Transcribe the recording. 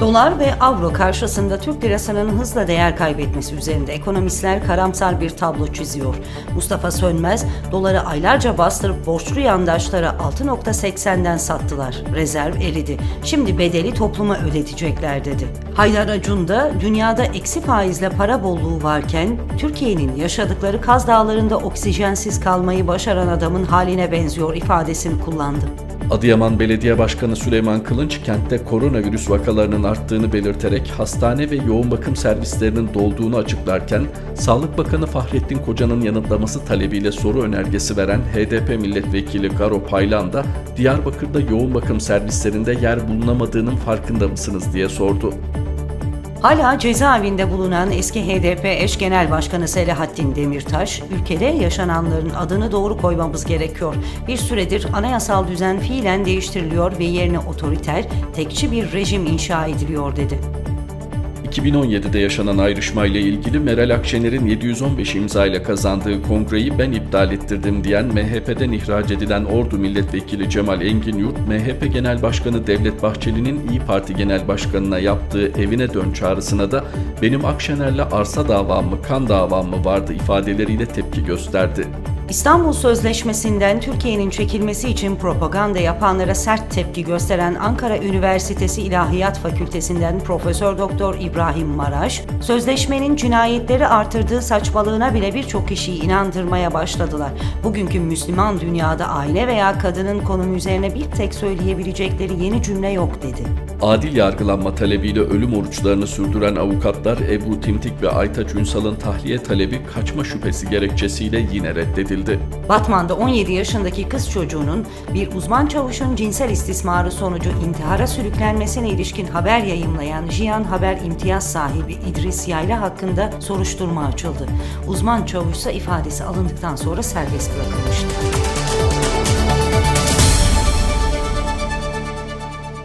Dolar ve avro karşısında Türk lirasının hızla değer kaybetmesi üzerinde ekonomistler karamsar bir tablo çiziyor. Mustafa Sönmez, doları aylarca bastırıp borçlu yandaşlara 6.80'den sattılar. Rezerv eridi. Şimdi bedeli topluma ödetecekler dedi. Haydar Acun da dünyada eksi faizle para bolluğu varken Türkiye'nin yaşadıkları Kaz Dağları'nda oksijensiz kalmayı başaran adamın haline benziyor ifadesini kullandı. Adıyaman Belediye Başkanı Süleyman Kılınç kentte koronavirüs vakalarının arttığını belirterek hastane ve yoğun bakım servislerinin dolduğunu açıklarken Sağlık Bakanı Fahrettin Koca'nın yanıtlaması talebiyle soru önergesi veren HDP milletvekili Garo Paylan da Diyarbakır'da yoğun bakım servislerinde yer bulunamadığının farkında mısınız diye sordu. Hala cezaevinde bulunan eski HDP eş genel başkanı Selahattin Demirtaş, ülkede yaşananların adını doğru koymamız gerekiyor. Bir süredir anayasal düzen fiilen değiştiriliyor ve yerine otoriter, tekçi bir rejim inşa ediliyor dedi. 2017'de yaşanan ayrışmayla ilgili Meral Akşener'in 715 imza ile kazandığı kongreyi ben iptal ettirdim diyen MHP'den ihraç edilen Ordu Milletvekili Cemal Engin Yurt, MHP Genel Başkanı Devlet Bahçeli'nin İyi Parti Genel Başkanı'na yaptığı evine dön çağrısına da benim Akşener'le arsa davam mı kan davam mı vardı ifadeleriyle tepki gösterdi. İstanbul Sözleşmesi'nden Türkiye'nin çekilmesi için propaganda yapanlara sert tepki gösteren Ankara Üniversitesi İlahiyat Fakültesinden Profesör Doktor İbrahim Maraş, sözleşmenin cinayetleri artırdığı saçmalığına bile birçok kişiyi inandırmaya başladılar. Bugünkü Müslüman dünyada aile veya kadının konumu üzerine bir tek söyleyebilecekleri yeni cümle yok dedi. Adil yargılanma talebiyle ölüm oruçlarını sürdüren avukatlar Ebru Timtik ve Aytaç Ünsal'ın tahliye talebi kaçma şüphesi gerekçesiyle yine reddedildi. Batman'da 17 yaşındaki kız çocuğunun bir uzman çavuşun cinsel istismarı sonucu intihara sürüklenmesine ilişkin haber yayımlayan Jiyan Haber imtiyaz sahibi İdris Yayla hakkında soruşturma açıldı. Uzman çavuşsa ifadesi alındıktan sonra serbest bırakılmıştı.